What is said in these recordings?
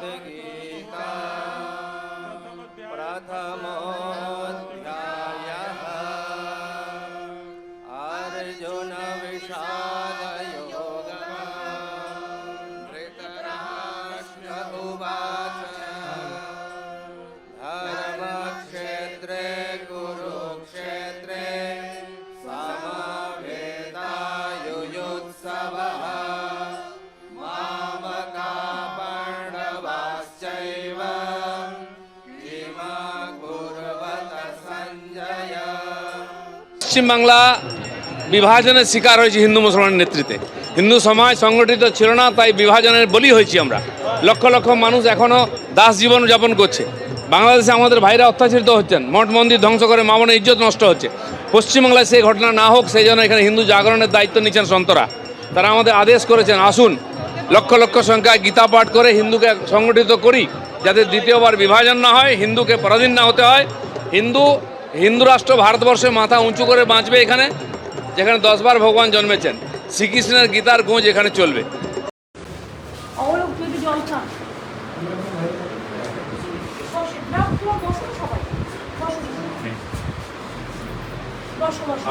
te Paschimbangla বিভাজনের শিকার হয়েছে হিন্দু মুসলমানের নেতৃত্বে। হিন্দু সমাজ সংগঠিত ছিল না, তাই বিভাজনের বলি হয়েছি আমরা। লক্ষ লক্ষ মানুষ এখনও দাস জীবন যাপন করছে। বাংলাদেশে আমাদের ভাইরা অত্যাচারিত হচ্ছেন, মঠ মন্দির ধ্বংস করে মামনের ইজ্জত নষ্ট হচ্ছে। পশ্চিমবাংলায় সেই ঘটনা না হোক, সেই জন্য এখানে হিন্দু জাগরণের দায়িত্ব নিচ্ছেন সন্তরা। তারা আমাদের আদেশ করেছেন, আসুন, লক্ষ লক্ষ সংখ্যায় গীতা পাঠ করে হিন্দুকে সংগঠিত করি, যাতে দ্বিতীয়বার বিভাজন না হয়, হিন্দুকে পরাধীন না হতে হয়। হিন্দু হিন্দু রাষ্ট্র ভারতবর্ষে মাথা উঁচু করে বাঁচবে এখানে? যেখানে দশবার ভগবান জন্মেছেন। শ্রীকৃষ্ণের গীতার গোঁজ এখানে চলবে।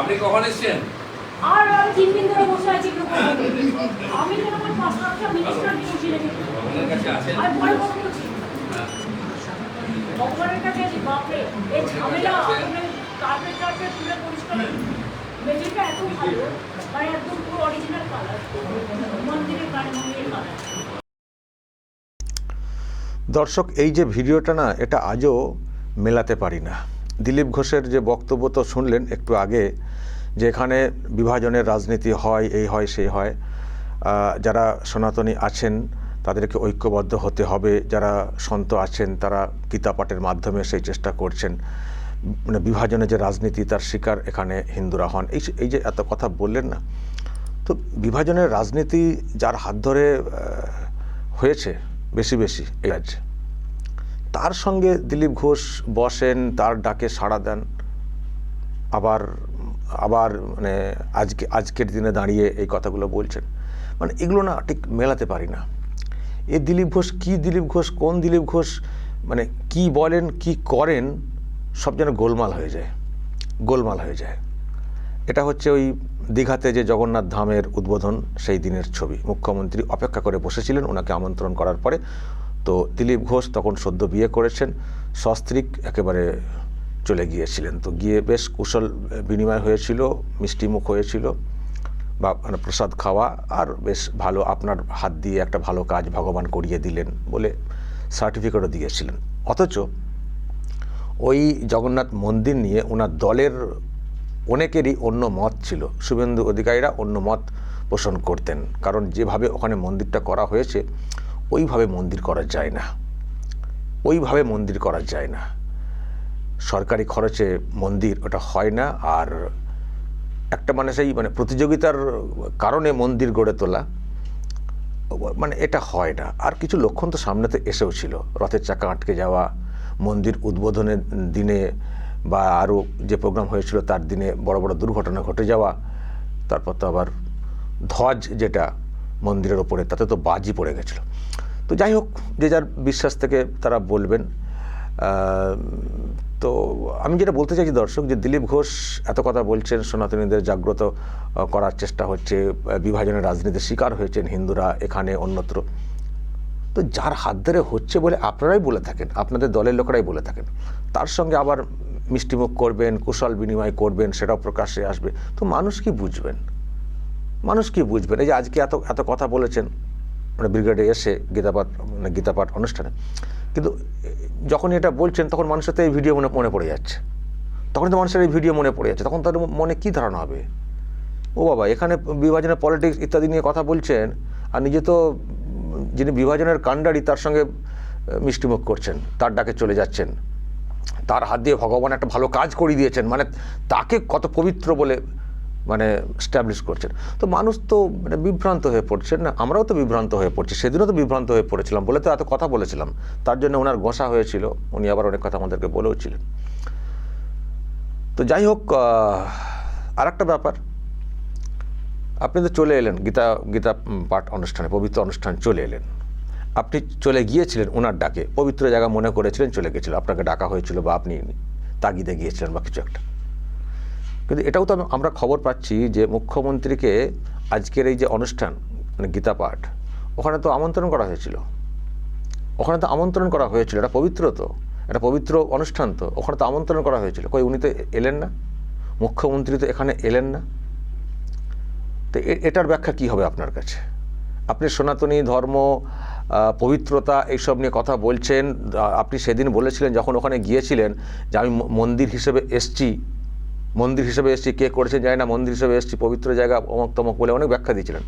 আপনি কখন এসছেন? আর আমি তিন দিন ধরে বসে আছি। আমি যেন আমার পাঁচ মিনিস্টার রেখেছি আর পরে ভগবানের কাছে আছি, বাপরে। এই ঝামেলা আসলে কার্পেট তুলে পরিষ্কার এত ভালো মানে একদম পুরো অরিজিনাল কালার মন্দিরের কালী মন্দিরের কালার দর্শক, এই যে ভিডিওটা না, এটা আজও মেলাতে পারি না। দিলীপ ঘোষের যে বক্তব্য তো শুনলেন একটু আগে, যে এখানে বিভাজনের রাজনীতি হয়, এই হয়, সেই হয়। যারা সনাতনী আছেন তাদেরকে ঐক্যবদ্ধ হতে হবে। যারা সন্ত আছেন, তারা গীতা পাঠের মাধ্যমে সেই চেষ্টা করছেন। মানে বিভাজনের যে রাজনীতি, তার শিকার এখানে হিন্দুরা হন। এই এই যে এত কথা বললেন না, তো বিভাজনের রাজনীতি যার হাত ধরে হয়েছে বেশি বেশি এই রাজ্যে, তার সঙ্গে দিলীপ ঘোষ বসেন, তার ডাকে সাড়া দেন। আবার আবার মানে আজকে, আজকের দিনে দাঁড়িয়ে এই কথাগুলো বলছেন। মানে এগুলো না ঠিক মেলাতে পারি না। এ দিলীপ ঘোষ, কি দিলীপ ঘোষ, কোন দিলীপ ঘোষ মানে কি বলেন, কি করেন, সব যেন গোলমাল হয়ে যায়, গোলমাল হয়ে যায়। এটা হচ্ছে ওই দীঘাতে যে জগন্নাথ ধামের উদ্বোধন, সেই দিনের ছবি। মুখ্যমন্ত্রী অপেক্ষা করে বসেছিলেন, ওনাকে আমন্ত্রণ করার পরে। তো দিলীপ ঘোষ তখন সদ্য বিয়ে করেছেন, সস্ত্রীক একেবারে চলে গিয়েছিলেন। তো গিয়ে বেশ কুশল বিনিময় হয়েছিল, মিষ্টিমুখ হয়েছিল। বা মানে প্রসাদ খাওয়া আর বেশ ভালো আপনার হাত দিয়ে একটা ভালো কাজ ভগবান করিয়ে দিলেন বলে সার্টিফিকেটও দিয়েছিলেন। অথচ ওই জগন্নাথ মন্দির নিয়ে ওনার দলের অনেকেরই অন্য মত ছিল। শুভেন্দু অধিকারীরা অন্য মত পোষণ করতেন। কারণ যেভাবে ওখানে মন্দিরটা করা হয়েছে, ওইভাবে মন্দির করা যায় না। ওইভাবে মন্দির করা যায় না। সরকারি খরচে মন্দির ওটা হয় না আর একটা মানে সেই মানে প্রতিযোগিতার কারণে মন্দির গড়ে তোলা মানে এটা হয় না। আর কিছু লক্ষণ তো সামনেতে এসেও ছিল। রথের চাকা আটকে যাওয়া, মন্দির উদ্বোধনের দিনে বা আরও যে প্রোগ্রাম হয়েছিল তার দিনে বড় বড় দুর্ঘটনা ঘটে যাওয়া, তারপর তো আবার ধ্বজ যেটা মন্দিরের ওপরে, তাতে তো বাজি পড়ে গেছিল। তো যাই হোক, যে যার বিশ্বাস থেকে তারা বলবেন তো আমি যেটা বলতে চাইছি দর্শক যে দিলীপ ঘোষ এত কথা বলছেন, সনাতনীদের জাগ্রত করার চেষ্টা হচ্ছে বিভাজনের রাজনীতির শিকার হয়েছেন হিন্দুরা এখানে অন্যত্র। তো যার হাত ধরে হচ্ছে বলে আপনারাই বলে থাকেন, আপনাদের দলের লোকেরাই বলে থাকেন, তার সঙ্গে আবার মিষ্টিমুখ করবেন, কুশল বিনিময় করবেন, সেটাও প্রকাশ্যে আসবে। তো মানুষ কি বুঝবেন? মানুষ কি বুঝবেন? এই যে আজকে এত এত কথা বলেছেন মানে ব্রিগেডে এসে গীতাপাঠ মানে গীতাপাঠ অনুষ্ঠানে, কিন্তু যখন এটা বলছেন, তখন মানুষের তো এই ভিডিও মনে মনে পড়ে যাচ্ছে। তখন তো মানুষের এই ভিডিও মনে পড়ে যাচ্ছে। তখন তার মনে কী ধারণা হবে? ও বাবা, এখানে বিভাজনের পলিটিক্স ইত্যাদি নিয়ে কথা বলছেন, আর নিজে তো যিনি বিভাজনের কাণ্ডারি, তার সঙ্গে মিষ্টিমুখ করছেন, তার ডাকে চলে যাচ্ছেন। তার হাত দিয়ে ভগবান একটা ভালো কাজ করিয়ে দিয়েছেন। মানে তাকে কত পবিত্র বলে মানে স্ট্যাবলিশ করছেন। তো মানুষ তো মানে বিভ্রান্ত হয়ে পড়ছেন না, আমরাও তো বিভ্রান্ত হয়ে পড়ছি, সেদিনও তো বিভ্রান্ত হয়ে পড়েছিলাম বলে তো এত কথা বলেছিলাম। তার জন্য ওনার গোসা হয়েছিল, উনি আবার অনেক কথা আমাদেরকে বলেও ছিলেন। তো যাই হোক আর একটা ব্যাপার। আপনি তো চলে এলেন, গীতা গীতা পাঠ অনুষ্ঠানে, পবিত্র অনুষ্ঠান চলে এলেন। আপনি চলে গিয়েছিলেন ওনার ডাকে, পবিত্র জায়গা মনে করেছিলেন চলে গেছিল আপনাকে ডাকা হয়েছিল বা আপনি তাগিদে গিয়েছিলেন বা কিছু একটা। কিন্তু এটাও তো আমরা খবর পাচ্ছি যে মুখ্যমন্ত্রীকে আজকের এই যে অনুষ্ঠান মানে গীতা পাঠ, ওখানে তো আমন্ত্রণ করা হয়েছিল। ওখানে তো আমন্ত্রণ করা হয়েছিল, এটা পবিত্র তো, এটা পবিত্র অনুষ্ঠান তো, ওখানে তো আমন্ত্রণ করা হয়েছিল। কই, উনি তো এলেন না? মুখ্যমন্ত্রী তো এখানে এলেন না? তো এটার ব্যাখ্যা কি হবে আপনার কাছে? আপনি সনাতনী ধর্ম পবিত্রতা এইসব নিয়ে কথা বলছেন আপনি সেদিন বলেছিলেন যখন ওখানে গিয়েছিলেন যে আমি মন্দির হিসেবে এসছি মন্দির হিসেবে এসছি, কে করেছেন যায় না, মন্দির হিসেবে এসছি, পবিত্র জায়গা অমক তমক বলে অনেক ব্যাখ্যা দিয়েছিলেন।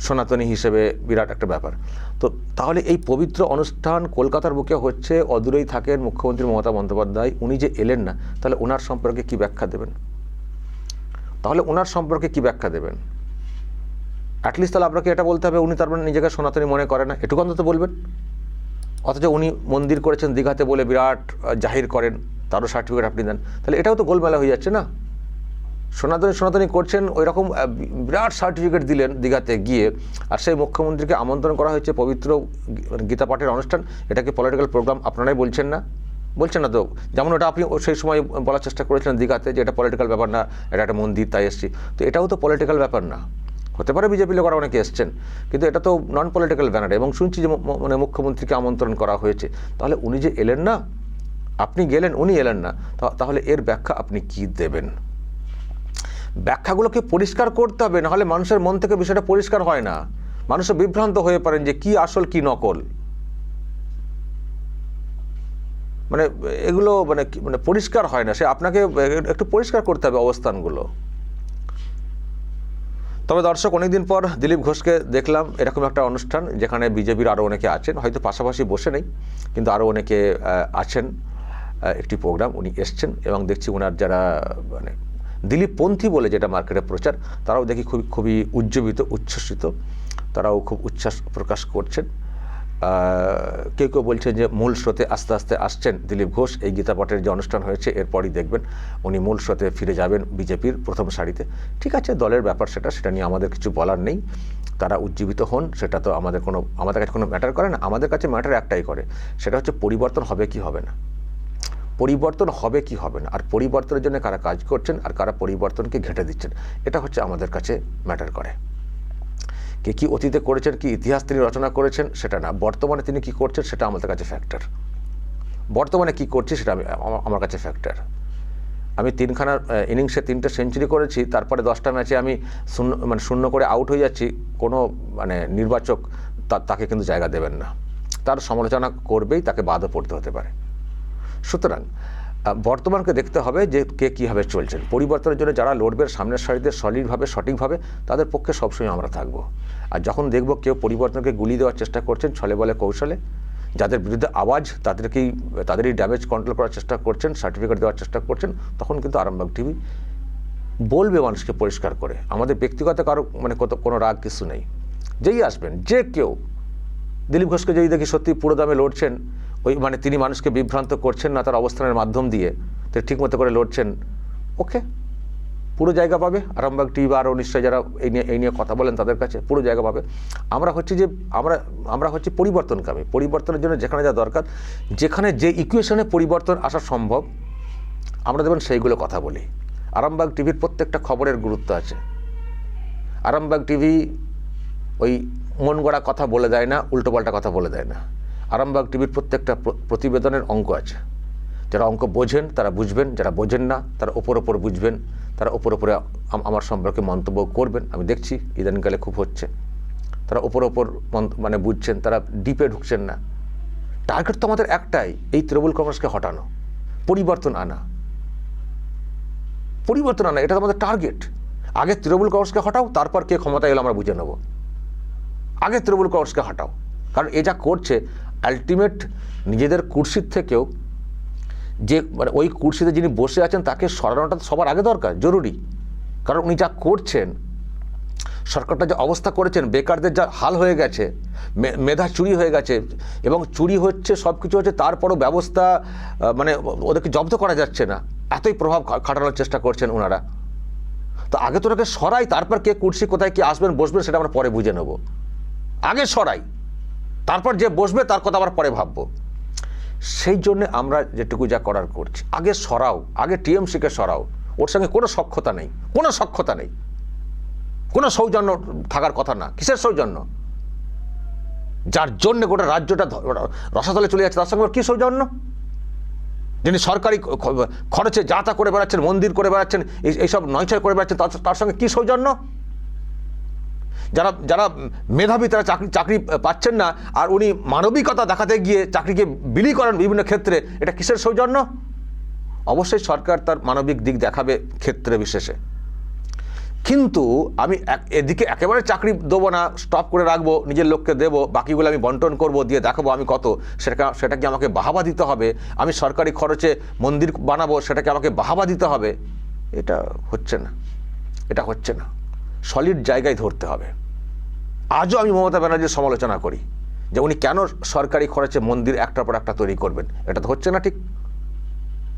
সনাতনী হিসেবে বিরাট একটা ব্যাপার। তো তাহলে এই পবিত্র অনুষ্ঠান কলকাতার বুকে হচ্ছে, অদূরেই থাকেন মুখ্যমন্ত্রী মমতা বন্দ্যোপাধ্যায়, উনি যে এলেন না, তাহলে ওনার সম্পর্কে কি ব্যাখ্যা দেবেন? তাহলে ওনার সম্পর্কে কি ব্যাখ্যা দেবেন? অ্যাটলিস্ট তাহলে আপনাকে এটা বলতে হবে, উনি তার মানে নিজেকে সনাতনী মনে করে না। এটুকু অন্তত বলবেন? অথচ উনি মন্দির করেছেন দীঘাতে বলে বিরাট জাহির করেন। তারও সার্টিফিকেট আপনি দেন। তাহলে এটাও তো গোলমেলা হয়ে যাচ্ছে না? সনাতনী সনাতনী করছেন ওই রকম বিরাট সার্টিফিকেট দিলেন দীঘাতে গিয়ে, আর সেই মুখ্যমন্ত্রীকে আমন্ত্রণ করা হয়েছে পবিত্র গীতা পাঠের অনুষ্ঠান, এটাকে পলিটিক্যাল প্রোগ্রাম আপনারাই বলছেন না? বলছেন না তো? যেমন ওটা আপনি সেই সময় বলার চেষ্টা করেছিলেন দীঘাতে যে এটা পলিটিক্যাল ব্যাপার না, এটা একটা মন্দির, তাই এসছি। তো এটাও তো পলিটিক্যাল ব্যাপার না। হতে পারে বিজেপি লোকেরা অনেকে এসছেন, কিন্তু এটা তো নন পলিটিক্যাল ব্যানার, এবং শুনছি যে মানে মুখ্যমন্ত্রীকে আমন্ত্রণ করা হয়েছে। তাহলে উনি যে এলেন না আপনি গেলেন, উনি এলেন না। তাহলে এর ব্যাখ্যা আপনি কি দেবেন? ব্যাখ্যাগুলোকে পরিষ্কার করতে হবে, নাহলে মানুষের মন থেকে বিষয়টা পরিষ্কার হয় না। মানুষের বিভ্রান্ত হয়ে পারেন যে, কি আসল, কি নকল? মানে এগুলো মানে মানে পরিষ্কার হয় না। সে আপনাকে একটু পরিষ্কার করতে হবে অবস্থানগুলো। তবে দর্শক, অনেকদিন পর দিলীপ ঘোষকে দেখলাম, এরকম একটা অনুষ্ঠান, যেখানে বিজেপির আরও অনেকে আছেন। হয়তো পাশাপাশি বসে নেই, কিন্তু আরও অনেকে আছেন। একটি প্রোগ্রাম উনি এসছেন এবং দেখছি ওনার যারা মানে দিলীপপন্থী বলে যেটা মার্কেটে প্রচার, তারাও দেখি খুবই খুবই উজ্জীবিত, উচ্ছ্বসিত। তারাও খুব উচ্ছ্বাস প্রকাশ করছেন। কেউ কেউ বলছেন যে মূল স্রোতে আস্তে আস্তে আসছেন দিলীপ ঘোষ। এই গীতা পাঠের যে অনুষ্ঠান হয়েছে, এরপরই দেখবেন উনি মূল স্রোতে ফিরে যাবেন বিজেপির প্রথম সারিতে। ঠিক আছে, দলের ব্যাপার সেটা সেটা নিয়ে আমাদের কিছু বলার নেই। তারা উজ্জীবিত হন, সেটা তো আমাদের কোনো, আমাদের কাছে কোনো ম্যাটার করে না। আমাদের কাছে ম্যাটার একটাই করে, সেটা হচ্ছে পরিবর্তন হবে কি হবে না। পরিবর্তন হবে কি হবে না? আর পরিবর্তনের জন্য কারা কাজ করছেন আর কারা পরিবর্তনকে ঘেঁটে দিচ্ছেন? এটা হচ্ছে আমাদের কাছে ম্যাটার করে। কে কি অতীতে করেছেন, কি ইতিহাস তিনি রচনা করেছেন, সেটা না। বর্তমানে তিনি কি করছেন, সেটা আমাদের কাছে ফ্যাক্টর বর্তমানে কি করছি, সেটা আমি আমার কাছে ফ্যাক্টর আমি তিনখানা ইনিংসে তিনটে সেঞ্চুরি করেছি, তারপরে দশটা ম্যাচে আমি শূন্য মানে শূন্য করে আউট হয়ে যাচ্ছি। কোনো মানে নির্বাচক তাকে কিন্তু জায়গা দেবেন না। তার সমালোচনা করবেই, তাকে বাদও পড়তে হতে পারে। সুতরাং বর্তমানকে দেখতে হবে যে কে কীভাবে চলছেন। পরিবর্তনের জন্য যারা লড়বে, সামনের সারিতে সলিডভাবে, সঠিকভাবে, তাদের পক্ষে সবসময় আমরা থাকব। আর যখন দেখব কেউ পরিবর্তনকে গুলি দেওয়ার চেষ্টা করছেন ছলে বলে কৌশলে, যাদের বিরুদ্ধে আওয়াজ তাদেরকেই, তাদেরই ড্যামেজ কন্ট্রোল করার চেষ্টা করছেন সার্টিফিকেট দেওয়ার চেষ্টা করছেন, তখন কিন্তু আরামবাগ টিভি বলবে মানুষকে পরিষ্কার করে। আমাদের ব্যক্তিগত কারও মানে কত, কোনো রাগ কিছু নেই। যেই আসবেন, যে কেউ, দিলীপ ঘোষকে যদি দেখি সত্যি পুরো দামে লড়ছেন ওই মানে তিনি মানুষকে বিভ্রান্ত করছেন না তার অবস্থানের মাধ্যম দিয়ে, তো ঠিকমতো করে লড়ছেন। ওকে, পুরো জায়গা পাবে। আরামবাগ টিভি বা আরও নিশ্চয়ই যারা এই নিয়ে এই নিয়ে কথা বলেন তাদের কাছে পুরো জায়গা পাবে। আমরা হচ্ছে যে, আমরা আমরা হচ্ছে পরিবর্তনকামী। পরিবর্তনের জন্য যেখানে যা দরকার, যেখানে যে ইকুয়েশনে পরিবর্তন আসা সম্ভব, আমরা দেবেন সেইগুলো কথা বলি। আরামবাগ টিভির প্রত্যেকটা খবরের গুরুত্ব আছে। আরামবাগ টিভি ওই মন গড়া কথা বলে দেয় না, উল্টোপাল্টা কথা বলে দেয় না। আরামবাগ টিভির প্রত্যেকটা প্র- প্রতিবেদনের অঙ্ক আছে। যারা অঙ্ক বোঝেন, তারা বুঝবেন, যারা বোঝেন না, তারা ওপর ওপর বুঝবেন, তারা ওপর ওপরে আমার সম্পর্কে মন্তব্য করবেন, আমি দেখছি, ইদানিংকালে খুব হচ্ছে। তারা ওপর ওপর মানে বুঝছেন, তারা ডিপে ঢুকছেন না। টার্গেট তো আমাদের একটাই, এই তৃণমূল কংগ্রেসকে হটানো। পরিবর্তন আনা। পরিবর্তন আনা, এটা আমাদের টার্গেট আগে তৃণমূল কংগ্রেসকে হটাও, তারপর কে ক্ষমতা এলো আমরা বুঝে নেব। আগে তৃণমূল কংগ্রেসকে হটাও। কারণ এ যা করছে আলটিমেট নিজেদের কুর্সির থেকেও যে মানে ওই কুর্সিতে যিনি বসে আছেন তাকে সরানোটা সবার আগে দরকার, জরুরি। কারণ উনি যা করছেন, সরকারটা যে অবস্থা করেছেন, বেকারদের যা হাল হয়ে গেছে মেধা চুরি হয়ে গেছে, এবং চুরি হচ্ছে সব কিছু হচ্ছে, তারপরও ব্যবস্থা মানে ওদেরকে জব্দ করা যাচ্ছে না। এতই প্রভাব খাটানোর চেষ্টা করছেন ওনারা তো আগে তো ওনাকে সরাই, তারপর কে কুর্সি কোথায় কে আসবেন, বসবেন, সেটা আমরা পরে বুঝে নেব। আগে সরাই। তারপর যে বসবে, তার কথা আবার পরে ভাববো। সেই জন্য আমরা যেটুকু যা করার করছি। আগে সরাও, আগে টিএমসিকে সরাও। ওর সঙ্গে কোনো সক্ষতা নেই, কোনো সক্ষতা নেই। কোনো সৌজন্য থাকার কথা না, কিসের সৌজন্য? যার জন্য গোটা রাজ্যটা রসাতলে চলে যাচ্ছে, তার সঙ্গে কী সৌজন্য? যিনি সরকারি খরচে যা তা করে বেড়াচ্ছেন, মন্দির করে বেড়াচ্ছেন, এই, এইসব নয়ছয় করে বেড়াচ্ছেন তার সঙ্গে কী সৌজন্য? যারা যারা মেধাবী তারা চাকরি চাকরি পাচ্ছেন না, আর উনি মানবিকতা দেখাতে গিয়ে চাকরিকে বিলি করেন বিভিন্ন ক্ষেত্রে, এটা কিসের সৌজন্য? অবশ্যই সরকার তার মানবিক দিক দেখাবে ক্ষেত্রে বিশেষে। কিন্তু আমি এদিকে একেবারে চাকরি দেবো না স্টপ করে রাখব, নিজের লোককে দেবো, বাকিগুলো আমি বন্টন করব, দিয়ে দেখাবো আমি কত সেটা সেটাকে আমাকে বাহাবা দিতে হবে? আমি সরকারি খরচে মন্দির বানাবো, সেটাকে আমাকে বাহাবা দিতে হবে? এটা হচ্ছে না। এটা হচ্ছে না। সলিড জায়গায় ধরতে হবে। আজও আমি মমতা ব্যানার্জির সমালোচনা করি যে উনি কেন সরকারি খরচে মন্দির একটার পর একটা তৈরি করবেন। এটা তো হচ্ছে না ঠিক।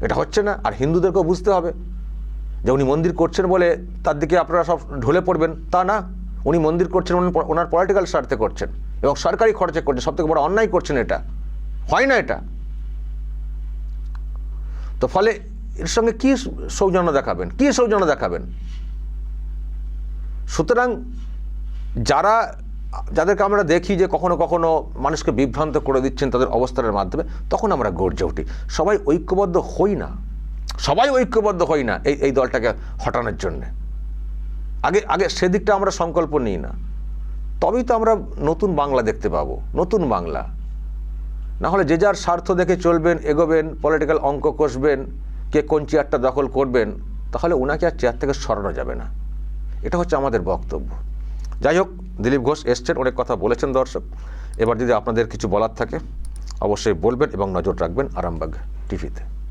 এটা হচ্ছে না, আর হিন্দুদেরকেও বুঝতে হবে যে উনি মন্দির করছেন বলে তার দিকে আপনারা সব ঢলে পড়বেন। তা না, উনি মন্দির করছেন, উনি ওনার পলিটিক্যাল স্বার্থে করছেন এবং সরকারি খরচে করছেন সব থেকে বড় অন্যায় করছেন এটা। হয় না এটা? তো ফলে এর সঙ্গে কী সৌজন্য দেখাবেন? কী সৌজন্য দেখাবেন? সুতরাং যারা, যাদেরকে আমরা দেখি যে কখনো কখনো মানুষকে বিভ্রান্ত করে দিচ্ছেন তাদের অবস্থানের মাধ্যমে, তখন আমরা গর্জে উঠি। সবাই ঐক্যবদ্ধ হই না। সবাই ঐক্যবদ্ধ হই না এই এই দলটাকে হটানোর জন্যে। আগে আগে সেদিকটা আমরা সংকল্প নিই না। তবেই তো আমরা নতুন বাংলা দেখতে পাবো, নতুন বাংলা। না হলে যে যার স্বার্থ দেখে চলবেন, এগোবেন পলিটিক্যাল অঙ্ক কষবেন, কে কোন চেয়ারটা দখল করবেন, তাহলে ওনাকে আর চেয়ার থেকে সরানো যাবে না। এটা হচ্ছে আমাদের বক্তব্য। যাই হোক, দিলীপ ঘোষ এসছেন, অনেক কথা বলেছেন দর্শক। এবার যদি আপনাদের কিছু বলার থাকে, অবশ্যই বলবেন এবং নজর রাখবেন আরামবাগ টিভিতে।